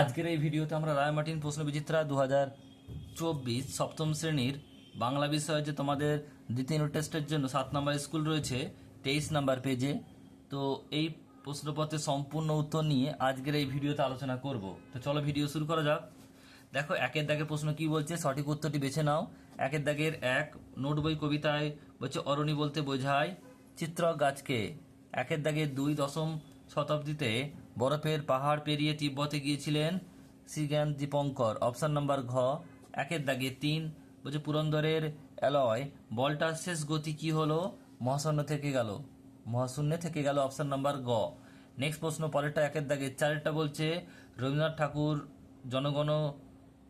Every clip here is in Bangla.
আজকের এই ভিডিওতে আমরা রায়মার্টিন প্রশ্ন বিচিত্রা দু হাজার চব্বিশ সপ্তম শ্রেণির বাংলা বিষয়ে যে তোমাদের দ্বিতীয় টেস্টের জন্য সাত নম্বর স্কুল রয়েছে, তেইশ নাম্বার পেজে। তো এই প্রশ্নপত্রের সম্পূর্ণ উত্তর নিয়ে আজকের এই ভিডিওতে আলোচনা করব। তো চলো ভিডিও শুরু করা যাক। দেখো, একের দাগের প্রশ্ন কি বলছে? সঠিক উত্তরটি বেছে নাও। একের দাগের এক, নোট বই কবিতায় বলছে, অরণি বলতে বোঝায় চিত্র গাছকে একের দাগের দুই দশম শতাব্দীতে বরফের পাহাড় পেরিয়ে তিব্বতে গিয়েছিলেন শ্রীজ্ঞান দীপঙ্কর। অপশন নাম্বার ঘ, একের দাগে তিন। বলছে পুরন্দরের অ্যালয় বলটার শেষ গতি কি হলো? মহাশূন্য থেকে গেল। মহাশূন্যে থেকে গেল অপশান নাম্বার গ। নেক্সট প্রশ্ন, পরেরটা একের দাগে চারেরটা বলছে, রবীন্দ্রনাথ ঠাকুর জনগণ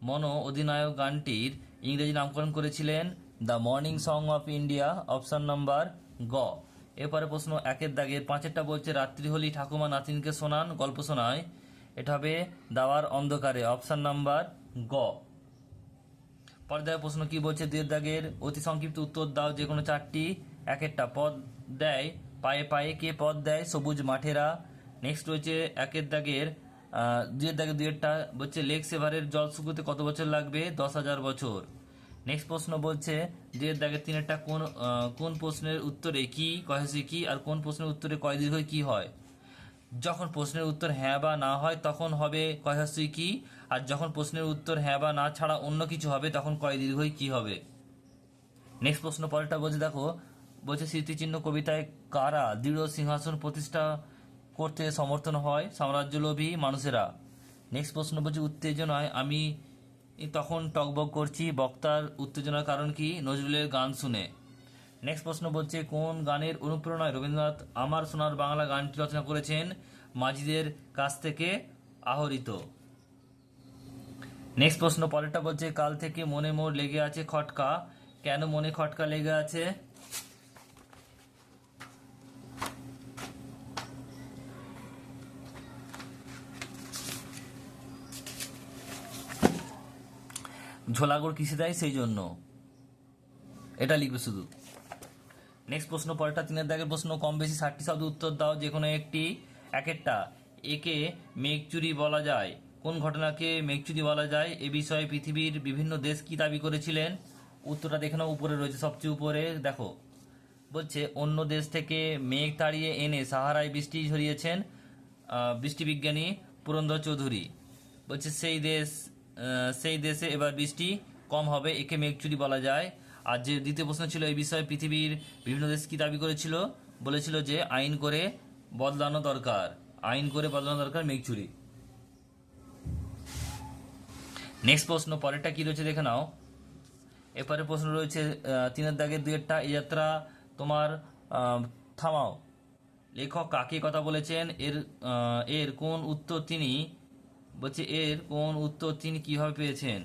মন অধিনায়ক গানটির ইংরেজি নামকরণ করেছিলেন the morning song of India, option number গ। এরপরে প্রশ্ন, একের দাগের পাঁচেরটা বলছে, রাত্রি হলি ঠাকুমা নাতিনকে শোনান, গল্প শোনায়। এটা হবে দাওয়ার অন্ধকারে। অপশান নাম্বার গ। পরের প্রশ্ন, কি বলছে? দুয়ের দাগের অতি সংক্ষিপ্ত উত্তর দাও, যে কোনো চারটি। এক একটা পদ দেয়, পায়ে পায়ে কে পদ দেয়? সবুজ মাঠেরা। নেক্সট রয়েছে একের দাগের দুয়ের দাগের দুয়েরটা বলছে, লেক সেভারের জল শুকোতে কত বছর লাগবে? দশ হাজার বছর। নেক্সট প্রশ্ন বলছে দুয়ের দাগের তিনেরটা কোন কোন প্রশ্নের উত্তরে কি কহেসি কি আর কোন প্রশ্নের উত্তরে কয় দীর্ঘ কি হয়? যখন প্রশ্নের উত্তর হ্যাঁ বা না হয়, তখন হবে কয়হাস্যই কি? আর যখন প্রশ্নের উত্তর হ্যাঁ বা না ছাড়া অন্য কিছু হবে, তখন কয় দীর্ঘই কি হবে? নেক্সট প্রশ্ন পরেরটা বলছে, দেখো, বলছে, স্মৃতিচিহ্ন কবিতায় কারা দৃঢ় সিংহাসন প্রতিষ্ঠা করতে সমর্থন হয়? সাম্রাজ্যলোভী মানুষেরা। নেক্সট প্রশ্ন বলছে, উত্তেজনায় আমি তখন টকবক করছি বক্তার উত্তেজনার কারণ কি? নজরুলের গান শুনে। নেক্সট প্রশ্ন বলছে, কোন গানের অনুপ্রেরণায় রবীন্দ্রনাথ আমার সোনার বাংলা গানটি রচনা করেছেন? মাঝিদের কাছ থেকে আহরিত। নেক্সট প্রশ্ন, পরেরটা বলছে, কাল থেকে মনে মোর লেগে আছে খটকা। কেন মনে খটকা লেগে আছে? ঝোলাগড় কিসে দেয় সেই জন্য এটা লিখবে শুধু। নেক্সট প্রশ্ন পরেরটা তিনের দাগের প্রশ্ন কম বেশি ষাটটি শব্দ উত্তর দাও যে কোনো একটি এক একটা একে মেঘচুরি বলা যায়। কোন ঘটনাকে মেঘচুরি বলা যায়? এ বিষয়ে পৃথিবীর বিভিন্ন দেশ কি দাবি করেছিলেন? উত্তরটা দেখে নাও উপরে রয়েছে সবচেয়ে উপরে। দেখো। বলছে অন্য দেশ থেকে মেঘ তাড়িয়ে এনে সাহারায় বৃষ্টি ঝরিয়েছেন আহ, বৃষ্টি বিজ্ঞানী পুরন্দর চৌধুরী। বলছে সেই দেশ সেই দেশে এবার বৃষ্টি কম হবে, একে মেঘচুরি বলা যায়। আর যে দ্বিতীয় প্রশ্ন ছিল এই বিষয়ে পৃথিবীর বিভিন্ন দেশ কি দাবি করেছিল? বলেছিল যে আইন করে বদলানো দরকার। আইন করে বদলানো দরকার মেঘচুরি নেক্সট প্রশ্ন, পরেরটা কি রয়েছে দেখে নাও। এরপরে প্রশ্ন রয়েছে তিনের দাগের দুয়েরটা এই যাত্রা তোমার থামাও। লেখক কাকে কথা বলেছেন? এর এর কোন উত্তর তিনি বলছে, এর কোন উত্তর তিনি কীভাবে পেয়েছেন?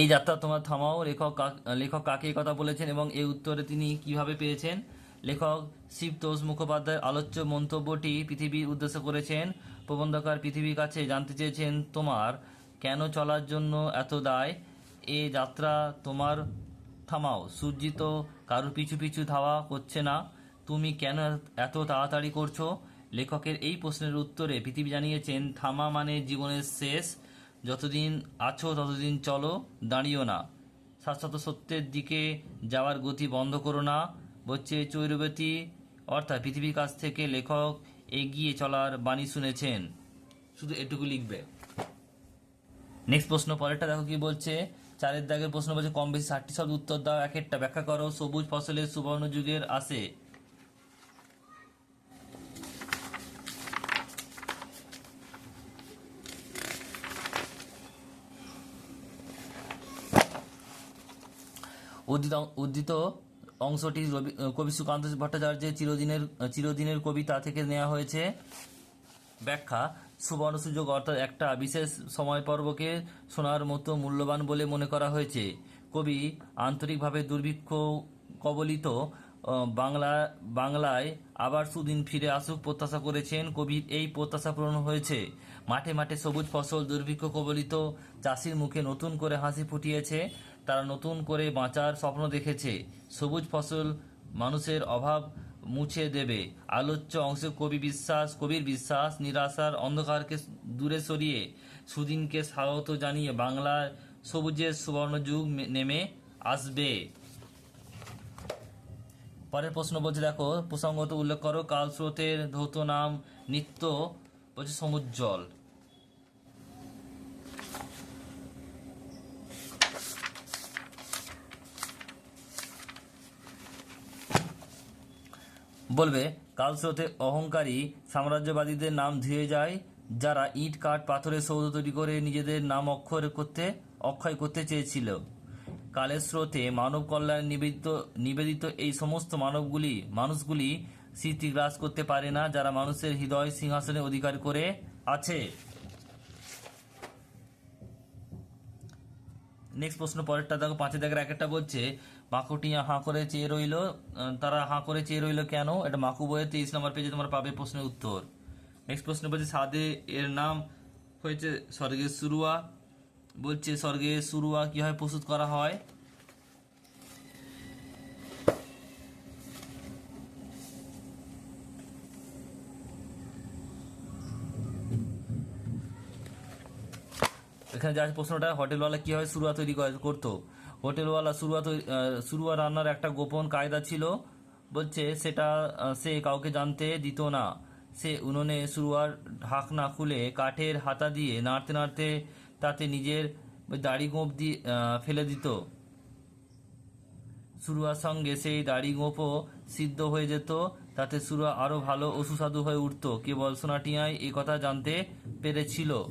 এই যাত্রা তোমার থামাও, লেখক লেখক কাকে কথা বলেছেন এবং এই উত্তরে তিনি কীভাবে পেয়েছেন? লেখক শিবতোষ মুখোপাধ্যায়ের আলোচ্য মন্তব্যটি পৃথিবীর উদ্দেশ্য করেছেন। প্রবন্ধকার পৃথিবীর কাছে জানতে চেয়েছেন তোমার, কেন চলার জন্য এত দায়? এ যাত্রা তোমার থামাও। সূর্যি তো কারও পিছু পিছু ধাওয়া করছে না। তুমি কেন এত তাড়াতাড়ি করছ? লেখকের এই প্রশ্নের উত্তরে পৃথিবী জানিয়েছেন, থামা মানে জীবনের শেষ। যতদিন আছো, ততদিন চলো, দাঁড়িও না। শাশ্বত সত্যের দিকে যাওয়ার গতি বন্ধ করো না। বলছে চৈরবতী। অর্থাৎ পৃথিবীর কাছ থেকে লেখক এগিয়ে চলার বাণী শুনেছেন। শুধু এটুকু লিখবে। নেক্সট প্রশ্ন, পরেরটা দেখো কি বলছে। চারের দাগের প্রশ্ন বলছে, কম বেশি ষাটটি শব্দ উত্তর দাও, এক একটা ব্যাখ্যা করো। সবুজ ফসলের সুবর্ণ যুগের আসে। উদ্ধৃত অংশটি রবি- কবি সুকান্ত ভট্টাচার্যের চিরদিনের চিরদিনের কবিতা থেকে নেওয়া হয়েছে ব্যাখ্যা। সুবর্ণ সুযোগ অর্থাৎ একটা বিশেষ সময় পর্বকে শোনার মতো মূল্যবান বলে মনে করা হয়েছে। কবি আন্তরিকভাবে দুর্ভিক্ষ কবলিত বাংলা, বাংলায় আবার সুদিন ফিরে আসুক প্রত্যাশা করেছেন কবির এই প্রত্যাশা পূরণ হয়েছে। মাঠে মাঠে সবুজ ফসল, দুর্ভিক্ষ কবলিত, চাষির মুখে নতুন করে হাসি ফুটিয়েছে, তারা নতুন করে বাঁচার স্বপ্ন দেখেছে। সবুজ ফসল মানুষের অভাব মুছে দেবে। আলোচ্য অংশে কবি বিশ্বাস, কবির বিশ্বাস নিরাশার অন্ধকারকে দূরে সরিয়ে সুদিনকে স্বাগত জানিয়ে বাংলার সবুজের সুবর্ণ যুগ নেমে আসবে। পরের প্রশ্ন বলছে, দেখো, প্রসঙ্গত উল্লেখ করো কাল স্রোতের ধৌত নাম নিত্য বলছে সমুজ্জ্বল। বলবে কালস্রোতে অহংকারী সাম্রাজ্যবাদীদের নাম ধুয়ে যায়, যারা ইট, কাঠ, পাথরের সৌধ তৈরি করে নিজেদের নাম অক্ষর করতে, অক্ষয় করতে চেয়েছিল। কালের স্রোতে মানব কল্যাণ নিবেদিত নিবেদিত এই সমস্ত মানবগুলি, মানুষগুলি স্মৃতিগ্রাস করতে পারে না, যারা মানুষের হৃদয় সিংহাসনে অধিকার করে আছে। নেক্সট প্রশ্ন পরেরটা দেখো, পাঁচে দেখার একটা বলছে মাকুটিয়া হাঁ করে চেয়ে রইল তারা হাঁ করে চেয়ে রইল কেন? এটা মাকু বইয়ের তেইশ নম্বর পেজে তোমার পাবে প্রশ্নের উত্তর। নেক্সট প্রশ্ন বলছে, সাদে এর নাম হয়েছে স্বর্গের সুরুয়া। বলছে, স্বর্গের সুরুয়া কীভাবে প্রস্তুত করা হয়? এখানে যা প্রশ্নটা, হোটেলওয়ালা কীভাবে সুরুয়া তৈরি করে- করতো? হোটেলওয়ালা সুরুয়া সুরুয়া রান্নার একটা গোপন কায়দা ছিল। বলছে, সেটা সে কাউকে জানতে দিত না। সে উনুনে সুরুয়ার ঢাকনা খুলে কাঠের হাতা দিয়ে নাড়তে নাড়তে তাতে নিজের দাড়ি গোঁপ দিয়ে ফেলে দিত। সুরুয়ার সঙ্গে সেই দাড়ি গোঁপও সিদ্ধ হয়ে যেত। তাতে সুরুয়া আরও ভালো ও সুস্বাদু হয়ে উঠত। কেবল সোনাটিয়ায় এ কথা জানতে পেরেছিল।